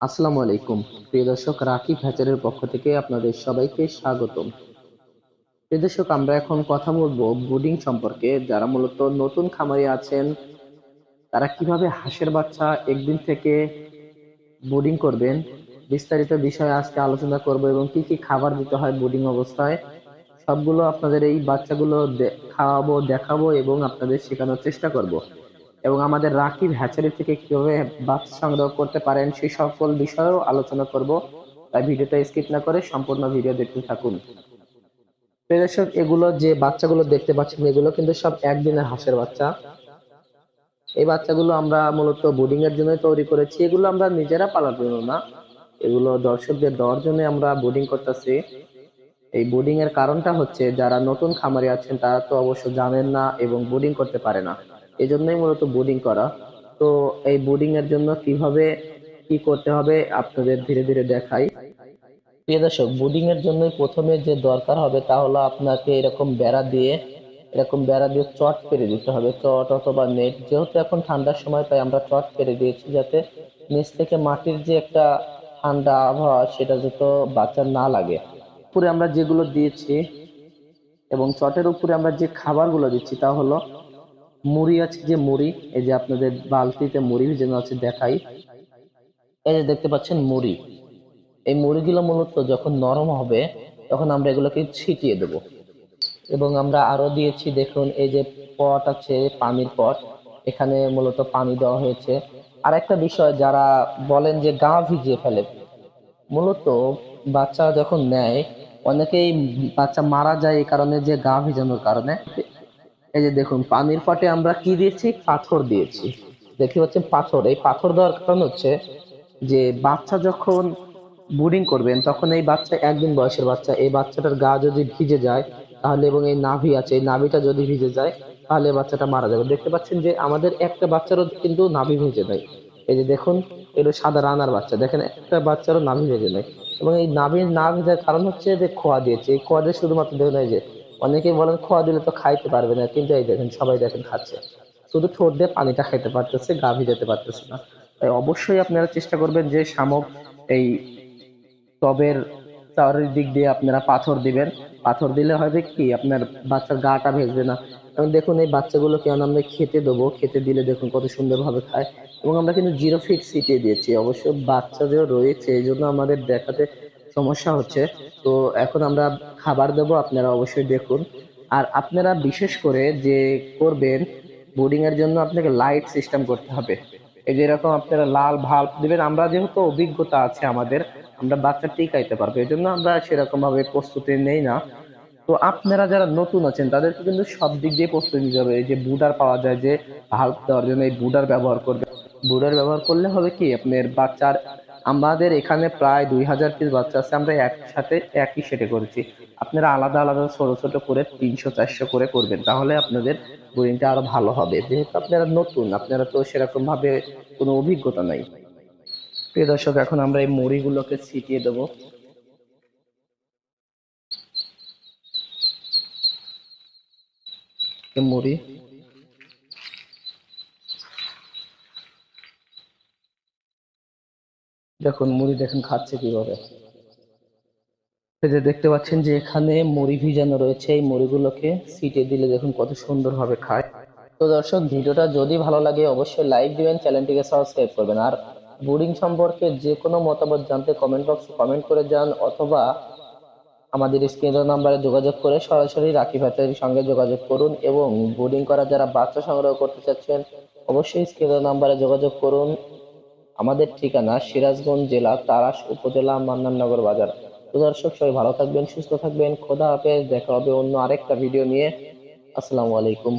আসসালামু আলাইকুম। প্রিয় দর্শক, রাকিব হ্যাচারের পক্ষ থেকে আপনাদের সবাইকে স্বাগতম। প্রিয় দর্শক, আমরা এখন কথা বলব ব্রুডিং সম্পর্কে। যারা মূলত নতুন খামারি আছেন, তারা কীভাবে হাঁসের বাচ্চা একদিন থেকে ব্রুডিং করবেন, বিস্তারিত বিষয়ে আজকে আলোচনা করব এবং কি কি খাবার দিতে হয় ব্রুডিং অবস্থায়, সবগুলো আপনাদের এই বাচ্চাগুলো খাওয়াবো, দেখাবো এবং আপনাদের শেখানোর চেষ্টা করব। এবং আমাদের রাকিব হ্যাচারি থেকে কীভাবে বাচ্চা সংগ্রহ করতে পারেন সেই সকল বিষয়েও আলোচনা করব। তাই ভিডিওটা স্কিপ না করে সম্পূর্ণ ভিডিও দেখতে থাকুন। দর্শক, এগুলো যে বাচ্চাগুলো দেখতে পাচ্ছেন, এগুলো কিন্তু সব একদিনের হাঁসের বাচ্চা। এই বাচ্চাগুলো আমরা মূলত বোর্ডিং এর জন্য তৈরি করেছি। এগুলো আমরা নিজেরা পালার জন্য না। এগুলো দর্শকদের দেওয়ার জন্য আমরা বোর্ডিং করতেছি। এই বোর্ডিং এর কারণটা হচ্ছে, যারা নতুন খামারে আছেন, তারা তো অবশ্য জানেন না এবং বোর্ডিং করতে পারে না। এই জন্যই মূলত বোর্ডিং করা। তো এই বোর্ডিং এর জন্য কীভাবে কি করতে হবে আপনাদের ধীরে ধীরে দেখাই। প্রিয় দর্শক বোর্ডিং এর জন্য প্রথমে যে দরকার হবে তা হলো আপনাকে এরকম বেড়া দিয়ে, এরকম বেড়া দিয়ে চট পেরে দিতে হবে। চট অথবা নেট যেহেতু এখন ঠান্ডার সময়, তাই আমরা চট পেরে দিয়েছি যাতে নিচ থেকে মাটির যে একটা ঠান্ডা আবহাওয়া, সেটা যত বাচ্চার না লাগে। উপরে আমরা যেগুলো দিয়েছি এবং চটের উপরে আমরা যে খাবারগুলো দিচ্ছি তা হলো মুড়ি আছে যে মুড়ি, এই যে আপনাদের বালতিতে মুড়ি ভিজানো আছে দেখাই। এই যে দেখতে পাচ্ছেন মুড়ি। এই মুড়িগুলো মূলত যখন নরম হবে, তখন আমরা এগুলোকে ছিটিয়ে দেব। এবং আমরা আরও দিয়েছি, দেখুন, এই যে পট আছে, পানির পট, এখানে মূলত পানি দেওয়া হয়েছে। আর একটা বিষয়, যারা বলেন যে গা ভিজিয়ে ফেলে, মূলত বাচ্চা যখন নেয়, অনেকেই বাচ্চা মারা যায় এই কারণে যে গা ভিজানোর কারণে। এই যে দেখুন, পানির পটে আমরা কি দিয়েছি? পাথর দিয়েছি। দেখতে পাচ্ছেন পাথর। এই পাথর দেওয়ার কারণ হচ্ছে যে বাচ্চা যখন বুডিং করবেন, তখন এই বাচ্চা একদিন বয়সের বাচ্চা। এই বাচ্চাটার গা যদি ভিজে যায়, তাহলে এবং এই নাভি আছে, এই নাভিটা যদি ভিজে যায়, তাহলে বাচ্চাটা মারা যাবে। দেখতে পাচ্ছেন যে আমাদের একটা বাচ্চারও কিন্তু নাভি ভেজে নেয় এই যে দেখুন এটা সাদা রানার বাচ্চা। দেখেন, একটা বাচ্চারও নাভি ভেজে নেয় এবং এই নাভি না ভেজার কারণ হচ্ছে যে খোয়া দিয়েছে। এই খোয়া দিয়ে শুধুমাত্র দেখুন এই যে অনেকেই বলেন খোয়া দিলে তো খাইতে পারবে না, কিন্তু এই দেখেন সবাই দেখেন খাচ্ছে। শুধু ঠোঁট দিয়ে পানিটা খেতে পারতেছে, গা ভিজাতে পারতেছে না। তাই অবশ্যই আপনারা চেষ্টা করবেন যে শামুক, এই টবের চারিদিক দিয়ে আপনারা পাথর দিবেন। পাথর দিলে হবে কি, আপনার বাচ্চার গাটা ভেজবে না। এবং দেখুন এই বাচ্চাগুলো কেন আমরা খেতে দেবো? খেতে দিলে দেখুন কত সুন্দরভাবে খায়। এবং আমরা কিন্তু জিরো ফিট সিটিয়ে দিয়েছি। অবশ্য বাচ্চা যে রয়েছে, এই জন্য আমাদের দেখাতে সমস্যা হচ্ছে। তো এখন আমরা খাবার দেবো, আপনারা অবশ্যই দেখুন। আর আপনারা বিশেষ করে যে করবেন বোর্ডিং এর জন্য আপনাকে লাইট সিস্টেম করতে হবে। এই যে এরকম আপনারা লাল ভাল্ব দেবেন, আমরা যেহেতু অভিজ্ঞতা আছে আমাদের, আমরা বাচ্চা টিকাইতে পারব। এই জন্য আমরা সেরকম ভাবে প্রস্তুতি নেই না। তো আপনারা যারা নতুন আছেন, তাদেরকে কিন্তু সব দিক দিয়ে প্রস্তুতি নিতে হবে। এই যে বুডার পাওয়া যায় যে ভাল্ব দেওয়ার জন্য এই বুডার ব্যবহার করবে। বুডার ব্যবহার করলে হবে কি? আপনার বাচ্চার আমাদের এখানে প্রায় দুই হাজার পিস বাচ্চা আছে, আমরা একসাথে একই সেটে করেছি। আপনারা আলাদা আলাদা ছোট ছোট করে তিনশো, চারশো করে করবেন, তাহলে আপনাদের বোরিংটা আরও ভালো হবে। যেহেতু আপনারা নতুন, আপনারা তো সেরকমভাবে কোনো অভিজ্ঞতা নাই। প্রিয় দর্শক, এখন আমরা এই মুড়িগুলোকে ছিটিয়ে দেবো। মুড়ি দেখুন মুড়ি দেখুন খাচ্ছে কীভাবে? যে দেখতে পাচ্ছেন যে এখানে মুড়ি ভিজানো রয়েছে। এই মুড়িগুলোকে সিটে দিলে দেখুন কত সুন্দরভাবে খায়। তো দর্শক, ভিডিওটা যদি ভালো লাগে অবশ্যই লাইক দিবেন, চ্যানেলটিকে সাবস্ক্রাইব করবেন। আর বোর্ডিং সম্পর্কে যে কোনো মতামত জানতে কমেন্ট বক্সে কমেন্ট করে যান অথবা আমাদের স্ক্রিনের নাম্বারে যোগাযোগ করে সরাসরি রাখি ভাতের সঙ্গে যোগাযোগ করুন এবং বোর্ডিং করা যারা বাচ্চা সংগ্রহ করতে চাচ্ছেন, অবশ্যই স্ক্রিনের নাম্বারে যোগাযোগ করুন। আমাদের ঠিকানা সিরাজগঞ্জ জেলা তারাস উপজেলা মান্নাননগর বাজার। তো দর্শক, সবাই ভালো থাকবেন, সুস্থ থাকবেন। খোদা হাফেজ, দেখা হবে অন্য আরেকটা ভিডিও নিয়ে। আসসালামু আলাইকুম।